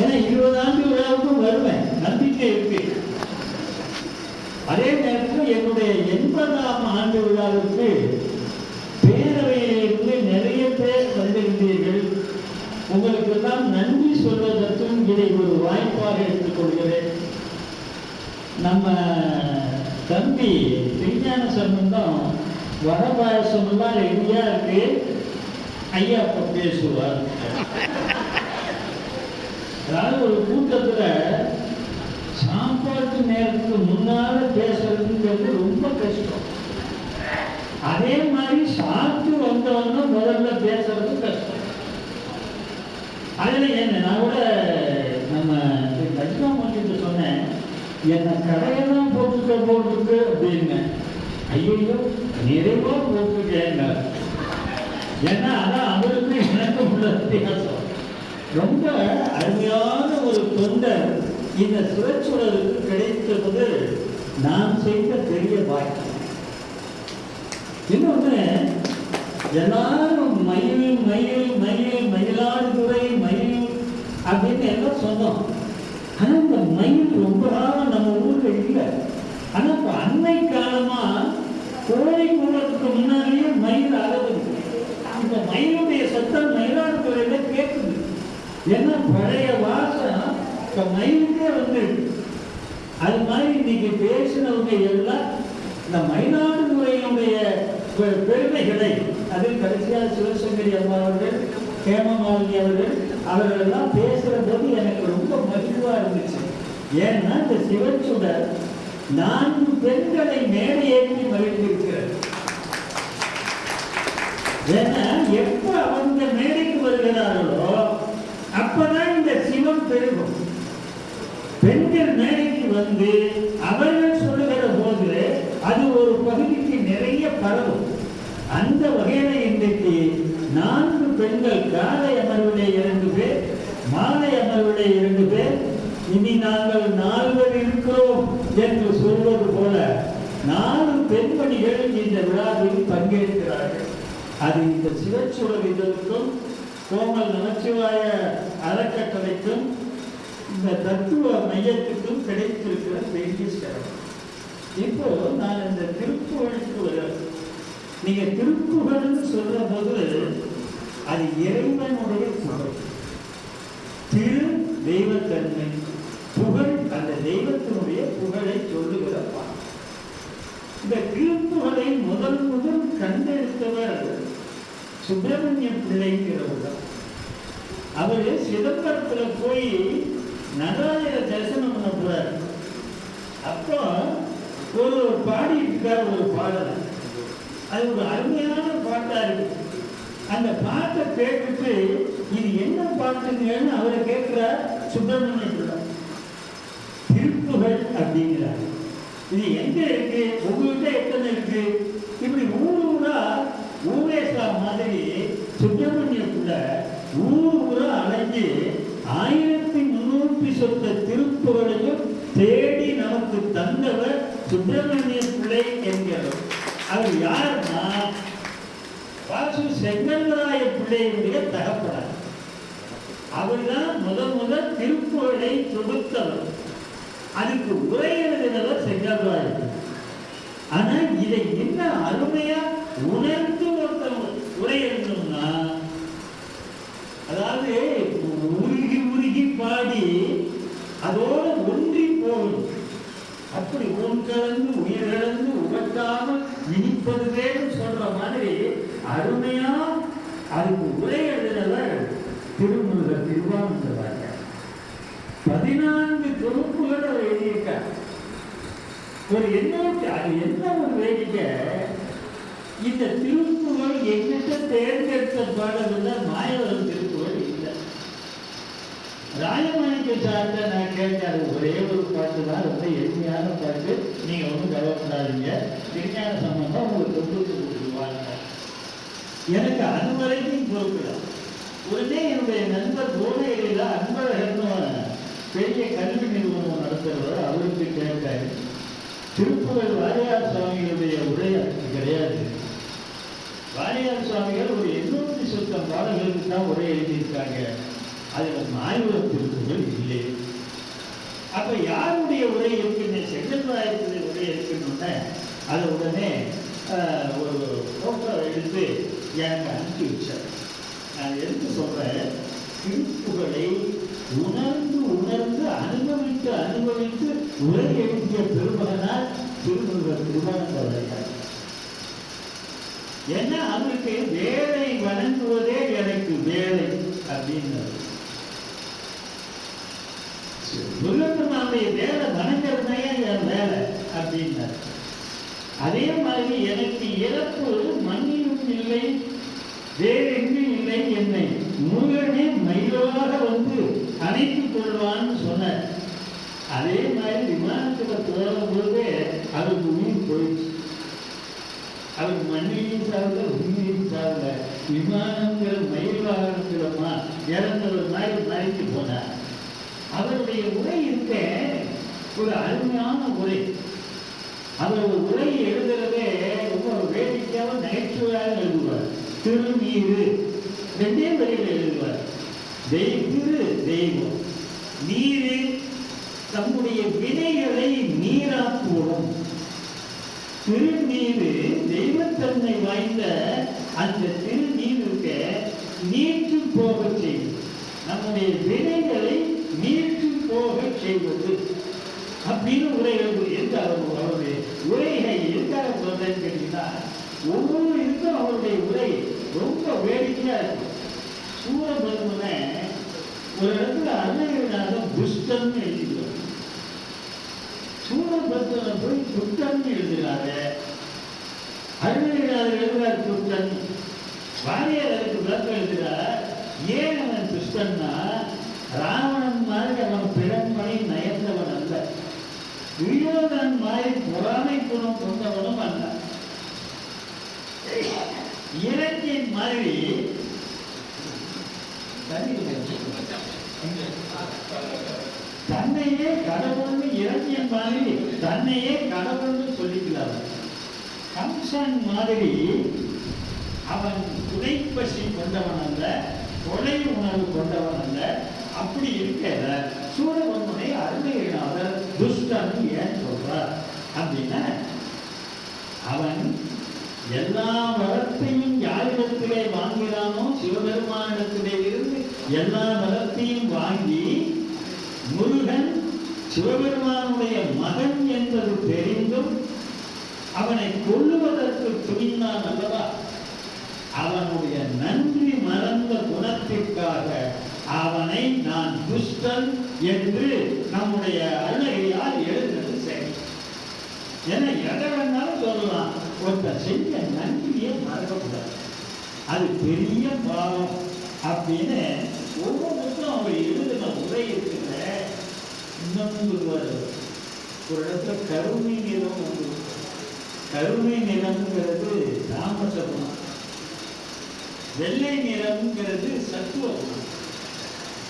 ஏன்னா இருபது ஆண்டு விழாவுக்கும் வருவேன். நம்பிக்கை இருக்கு. அதே நேரத்தில் என்னுடைய எண்பதாம் ஆண்டு விழாவுக்கு பேரவையிலிருந்து நிறைய பேர் வந்திருந்தீர்கள். உங்களுக்கு எல்லாம் நன்றி சொல்வதற்கும் இதை ஒரு வாய்ப்பாக எடுத்துக்கொள்கிறேன் நம்ம தம்பி விஞ்ஞான சம்பந்தம் வட பாயசம் எல்லாம் ரெடியா இருக்கு. ஐயா அப்ப பேசுவார். அதாவது ஒரு கூட்டத்துல சாப்பாட்டு நேரத்துக்கு முன்னால பேசுறதுங்கிறது ரொம்ப கஷ்டம். அதே மாதிரி சாப்பிட்டு வந்தவங்க முதல்ல பேசுறது கஷ்டம். அதில் என்ன நான் கூட நம்ம கஜினாமணிட்டு சொன்னேன் என்ன கடையெல்லாம் போட்டுக்க போட்டுருக்கு அப்படின்னு. ஐயோ நிறைவா போட்டுருக்கேங்க ஏன்னா அதான் அவருக்கும் எனக்கு உள்ள வித்தியாசம். ரொம்ப அருமையான ஒரு தொண்டர் இந்த சுழற்சுழலுக்கு கிடைத்தது நான் செய்த பெரிய பாக்கியம் இன்னொன்று எல்லாரும் மயில் மயில் மயில் மயிலாடுதுறை மயில் அப்படின்னு எல்லாம் சொன்னோம். ஆனால் இந்த மயில் ரொம்ப காலம் நம்ம ஊருக்கு இல்லை. ஆனால் இப்போ அன்னை காலமாக கோழி கூடத்துக்கு முன்னாடியே மயில் அளவு இந்த மயிலுடைய சத்தம் மயிலாடுதுறையில் கேட்க ஏன்னா பழைய வாசம் இப்போ மைண்டே வந்துருக்கு அது மாதிரி இன்னைக்கு பேசினவங்க எல்லாம் இந்த மயிலாடுதுறையினுடைய பெருமைகளை அது கடைசியாக சிவசங்கரி அம்மா அவர்கள் ஹேமமாலினி அவர்கள் அவர்கள் எல்லாம் பேசுற போது எனக்கு ரொம்ப மகிழ்வாக இருந்துச்சு. ஏன்னா இந்த சிவச்சுடர் நான்கு பெண்களை மேலே ஏற்றி மகிழ்ந்திருக்கிறது. ஏன்னா எப்போ அவங்க மேடைக்கு வருகிறார்களோ அப்பதான் இந்த சிவம் பெருகும். பெண்கள் மேடைக்கு வந்து அவர்கள் சொல்லுகிற போது அது ஒரு பகுதிக்கு நிறைய பரவும். அந்த வகையில இன்றைக்கு நான்கு பெண்கள் காலை அமர்வுடைய இரண்டு பேர் மாலை அமர்வுடைய இரண்டு பேர் இனி நாங்கள் நால்வர் இருக்கிறோம் என்று சொல்வது போல நாலு பெண்மணிகள் இந்த விழாவில் பங்கேற்கிறார்கள். அது இந்த சிவச்சுடர் இதற்கும் கோமல் நமச்சிவாய அறக்கட்டளைக்கும் இந்த தத்துவ மையத்துக்கும் கிடைத்திருக்கிற பெரிய சிறப்பு. இப்போ நான் இந்த திருப்புகழுக்கு வர நீங்க திருப்புகழ்னு சொல்ற போது அது இறைவனுடைய புகழ். திரு தெய்வத்தன்மை புகழ் அந்த தெய்வத்தினுடைய புகழை சொல்லுகிற இந்த திருப்புகழை முதல் முதல் கண்டெடுத்தவர் சுப்பிரமணிய பிள்ளைங்கிறவர் அவர் சிதம்பரத்தில் போய் நடராஜர தரிசனம் பண்ண போறாரு. அப்போ ஒரு பாடி இருக்கார் ஒரு பாடல் அது ஒரு அருமையான பாட்டா இருக்கு. அந்த பாட்டை கேட்டுட்டு இது என்ன பாட்டுங்கன்னு அவரை கேட்கிறார் சுப்பிரமணிய பிள்ளை திருப்புகள் அப்படிங்கிறார். இது எங்க இருக்கு? உங்ககிட்ட எத்தனை இருக்கு? இப்படி ஊர் மாதிரி சுப்பிரமணிய பிள்ளை ஊர் ஊரா அலைஞ்சு ஆயிரத்தி முன்னூற்றி சொந்த திருப்புகளையும் தேடி நமக்கு தந்தவர் சுப்பிரமணிய பிள்ளை என்கிறவர். அவர் யாருன்னா? வாசு செங்கல்வராய பிள்ளையினுடைய தகப்பனார். அவர்தான் முதல் முதல் திருப்புகழை தொகுத்தவர். அதுக்கு உரை எழுதினவர் செங்கல்வராயர். ஆனா இதை என்ன அருமையா உணர்ந்து ஒருத்தவங்க உரை எழுதணும்னா அதாவது உருகி உருகி பாடி அதோடு ஒன்றி போகணும். அப்படி ஊன் கலந்து உயிர் கலந்து உகட்டாம இனிப்பதுவேன்னு சொல்ற மாதிரி அருமையா அதுக்கு உரை எழுதினவர் திருமுருகர் திருவாமந்தராக பதினான்கு தொகுப்புகள் அவர் எழுதியிருக்கார். ஒரு என்ன அது என்ன ஒரு வேடிக்கை? இந்த திருப்புகள் எங்கிட்ட தேர்ந்தெடுக்கப்படவில்லை மாயவரம் திருப்புகள் இல்லை. ராஜமாணிக்க சார்ந்த நான் கேட்டாரு ஒரே ஒரு பாட்டு தான் ரொம்ப எளிமையான பாட்டு. நீங்க ஒன்றும் கவலைப்படாதீங்க. திருஞான சம்பந்தம் உங்களுக்கு தொகுத்து கொடுத்துருவாங்க. எனக்கு அது வரைக்கும் பொறுப்புதான் உடனே என்னுடைய நண்பர் கோடையில அன்பழகன் பெரிய கல்வி நிறுவனம் நடத்துறவர் அவருக்கு கேட்டாரு. திருப்புகழ் வாரியார் சுவாமிகளுடைய உரை கிடையாது. வாரியார் சுவாமிகள் ஒரு எண்ணூற்றி சுத்தம் பாடல்களுக்கு தான் உரை எழுதியிருக்காங்க. அதில் நாயுடன் திருப்புகள் இல்லை. அப்போ யாருடைய உரை இருக்குன்னு செங்கல்ராயத்துடைய உரை இருக்குன்னு அதை உடனே ஒரு ஃபோட்டோ எடுத்து எனக்கு அனுப்பி வச்சார். நான் எடுத்து சொல்கிறேன் திருப்புகளை உணர்ந்து உணர்ந்து அனுபவித்து அனுபவித்து உரை எழுதிய பெருமகனார் திருமுருகர் திருவானந்தவரையார் ஏன்னா அவருக்கு வேலை வணங்குவதே எனக்கு வேலை அப்படின்னாரு. முருகப்பெருமானுடைய வேலை வணங்குறதே என் வேலை அப்படின்னாரு. அதே மாதிரி எனக்கு இறப்பு மண்ணிலும் இல்லை வேறெங்கும் இல்லை என்னை முருகனே மயிலாக வந்து அணைத்துக் கொள்வான்னு சொன்னார். அதே மாதிரி விமானத்தில் போகிற போதே அவருக்கு உயிர் போயிடுச்சு. அவர் மண்ணையும் சார்ந்த உண்மையும் சார்ந்த விமானங்கிற மயில் வாகனத்திலமா இறந்தவர் மாதிரி மறைத்து போனார். அவருடைய உரை இருக்க ஒரு அருமையான உரை. அவர் ஒரு உரை எழுதுறதே ரொம்ப வேடிக்கையாக நகைச்சுவையாக எழுதுவார். திருநீரு. ரெண்டே வரியில் எழுதுவார். தெய் தெய்வம் நீரு தம்முடைய வினைகளை நீராக்குவோம். திருநீரு தெய்வத்தன்மை வாய்ந்த அந்த திருநீருக்கு நீற்று போக செய்யும் நம்முடைய வினைகளை நீற்று போக செய்வது. அப்படின்னு உரைகள் எழுது எந்த அவர் அவருடைய உரையை எதுக்காக சொல்றேன்னு கேட்டீங்கன்னா ஒவ்வொரு இதுக்கும் அவருடைய உரை ரொம்ப வேடிக்கையா இருக்கும் சூரபெருமனை ஒரு இடத்துல அருணகிரிநாத புஷ்டன் எழுதிக்கிறார் சூரபத்மனை போய் துஷ்டன் எழுதுகிறாரு அருணகிரிநாதர் எழுதுறார் துஷ்டன் வாரியார் அதுக்கு விளக்கம் எழுதுகிறார் ஏன் அவன் துஷ்டன்னா ராவணன் மாதிரி அவன் பிறன்மணி நயந்தவன் அல்ல. துரியோதனன் மாதிரி பொறாமை குணம் கொண்டவனும் அல்ல. இலக்கியின் மாதிரி தன்னையே கடவுள்னு இலக்கியம் மாதிரி தன்னையே கடவுள்னு சொல்லிக்கிறார். கம்சன் மாதிரி அவன் உழைப்பசி கொண்டவன் அல்ல கொலை உணர்வு கொண்டவன் அல்ல. அப்படி இருக்கிற சூரபன்மனை அருமையினாளர் துஷ்டன் ஏன் சொல்றார்? அப்படின்னா அவன் எல்லா வரத்தையும் யாரிடத்திலே வாங்கினானோ சிவபெருமானிடத்திலே இருந்து எல்லா வரத்தையும் வாங்கி முருகன் சிவபெருமானுடைய மகன் என்பது தெரிந்தும் அவனை கொள்ளுவதற்கு துணிந்தான் அல்லவா? அவனுடைய நன்றி மறந்த குணத்திற்காக அவனை நான் துஷ்டன் என்று நம்முடைய அழகையால் எழுதுறது சரி. ஏன்னா எதை வேணாலும் சொல்லலாம். ஒருத்த செய்ய நன்றியை மறக்கக்கூடாது. அது பெரிய பாவம் அப்படின்னு ஒவ்வொருத்தரும் அவர் எழுதின உரை இருக்கிற இன்னொன்று சொல்லுவார். ஒரு இடத்துல கருமை நிறம் வந்து கருமை நிறம்ங்கிறது தாமசம் வெள்ளை நிறம்ங்கிறது சத்துவ குணம்.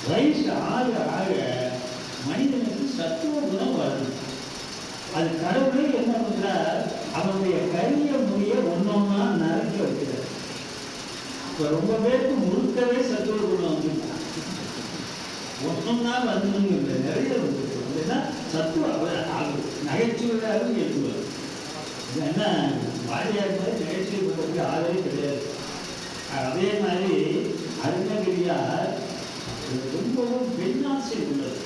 வயசு ஆக ஆக மனிதனுக்கு சத்துவ குணம் வருது. அது கடவுளே என்ன பண்றார்? அவனுடைய கரிய முடிய ஒன்னொன்னா நறுக்கி வைக்கிறார். இப்ப ரொம்ப பேருக்கு முழுக்கவே சத்துவ குணம் வந்து ஒன்னொன்னா வந்துங்க இல்லை நிறைய வந்து சத்துவ அவர் அவர் நகைச்சுவையாக எழுதுவார் ஏன்னா என்ன வாரியார் மாதிரி நகைச்சுவை கிடையாது. அதே மாதிரி அருணகிரியார் ரொம்பவும் பெண்ணாசை உள்ளது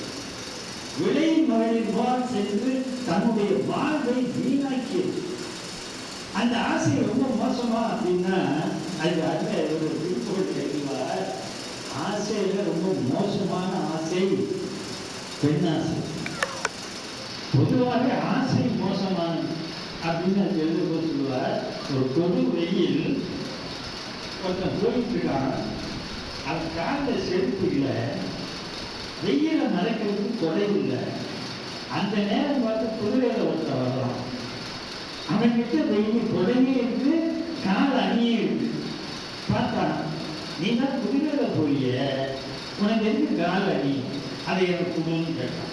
விலை மகளிர்வால் சென்று தன்னுடைய வாழ்வை வீணாக்கியது. அந்த ஆசை ரொம்ப மோசமா அப்படின்னா அது அந்த ஒரு திருப்புகழ் எழுதுவார். ஆசையில ரொம்ப மோசமான ஆசை பெண்ணாசை. பொதுவாக ஆசை மோசமானது அப்படின்னு அது எழுதும்போது சொல்லுவார் ஒரு பொது வெயில் கொஞ்சம் போயிட்டு இருக்கான் அவன் காலில் செருப்பு இல்லை. வெயில மறைக்கிறதுக்கு கொடை இல்லை. அந்த நேரம் பார்த்து குதிரையில ஒருத்த வரலாம் அவன் கிட்ட வெயில் கொடையே இருக்கு கால் அணியே இருக்கு. பார்த்தான். நீ தான் குதிரையில போறிய. உனக்கு எதுக்கு கால் அணி? அதை எனக்கு கொடுன்னு கேட்டான்.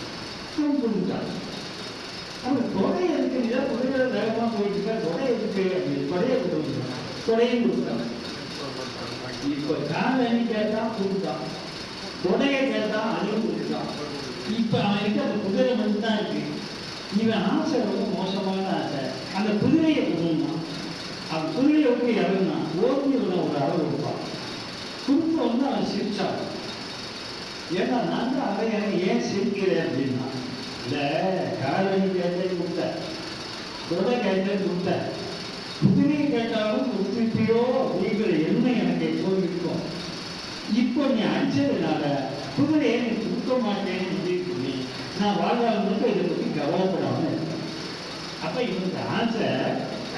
கொடுத்தான். அவன் கொடை எதுக்கு? நீ தான் குதிரையில வேகமாக போயிட்டு இருக்க. கொடை எதுக்கு? அப்படின்னு கொடையை கொடுத்தான். கொடையும் கொடுத்தான். இப்போ கால் அணி கேட்டான் கொடுத்தான் கொடையை கேட்டான் அழிவு கொடுத்தான் அவன் அவனுக்கு அந்த குதிரை மட்டும் தான் இருக்கு. இவன் ஆசை ரொம்ப மோசமான ஆசை. அந்த குதிரையை கொடுந்தான் அந்த குதிரையை விட்டு இறங்கினா ஓட்டி இவனை ஒரு அளவு கொடுப்பான் கொடுத்த வந்து அவன் சிரிச்சான். ஏன்னா நான் தான் ஏன் சிரிக்கிறேன் அப்படின்னா இல்லை காரணி கேட்டேன் கொடுத்தேன். கொடை கேட்டேன் கொடுத்தேன். குதிரையை கேட்டாலும் கொடுத்துட்டியோ உங்கள் எண்ணம் எனக்கு எப்போ இருக்கும் இப்போ நீ அடிச்சதுனால குதிரையை நீ கொடுக்க மாட்டேன்னு சொல்லி நான் வாழ்வாள் இதை பற்றி கவலைப்படாமல் இருக்கேன். இந்த இவனுக்கு ஆசை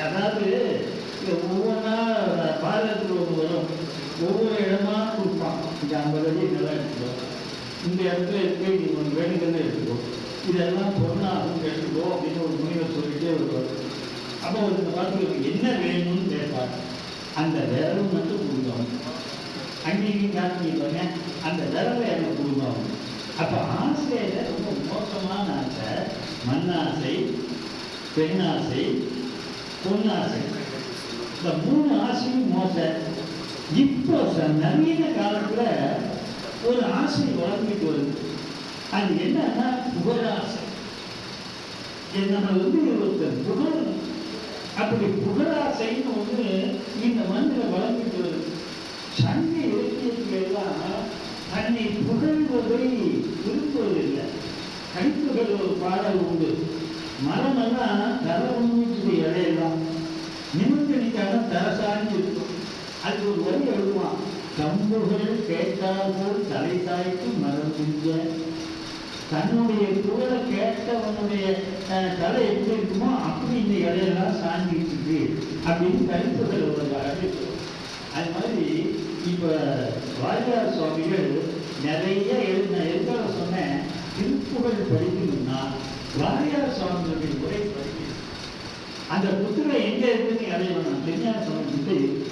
அதாவது ஒவ்வொன்றா பாரதத்தில் ஒன்று வரும். ஒவ்வொரு இடமா கொடுப்பான். இந்த ஐம்பது அடி நல்லா எடுத்துக்கோ இந்த இடத்துல இருக்கு நீ ஒன்று வேணுங்கிறத எடுத்துக்கோ இதெல்லாம் பொருளாகும் எடுத்துக்கோ அப்படின்னு ஒரு முனிவர் சொல்லிட்டே வருவார். அப்போ ஒரு பார்த்து என்ன வேணும்னு கேட்பார். அந்த விரல் மட்டும் குடும்பம் அன்னைக்கு காமிப்பாங்க அந்த விரலை எனக்கு குடும்பம் அப்போ ஆசையில ரொம்ப மோசமான ஆசை மண்ணாசை பெண்ணாசை பொன்னாசை. இந்த மூணு ஆசையும் மோசம் இப்போ ச- நவீன காலத்துல ஒரு ஆசை வளர்ந்துட்டு வருது. அது என்னன்னா புகழாசை. என்ன நம்ம வந்து ஒருத்தர் புகழ் அப்படி புகழாசைன்னு ஒன்று இந்த சங்க இலக்கியத்துல தன்னை புகழ்வதை விரும்புவதில்லை. கணிப்புகள் ஒரு பாடல் உண்டு. மரமெல்லாம் தர உண்மைக்கு இடையெல்லாம் நிமித்தனிக்கான தரசாங்கி இருக்கும். அது ஒரு வரி எழுதுவான். கம்புகள் கேட்டார்கள் தலை சாய்த்து மரம் செஞ்ச தன்னுடைய புகழை கேட்டவனுடைய தலை எப்படி இருக்குமோ அப்படி இந்த இடையெல்லாம் சாஞ்சிட்டு இருக்கு அப்படின்னு கருத்துக்கள் ஒரு அழைப்பு அது மாதிரி இப்போ வாரியார் சுவாமிகள் நிறைய எழுதின எதுக்காக சொன்னேன்? திருப்புகழ் படிக்கணும்னா வாரியார் சுவாமிகளுடைய உரை படிக்கணும். அந்த புத்தகம் எங்கே இருக்குன்னு அடையணும் திருஞான சுவாமி கிட்ட இருக்கு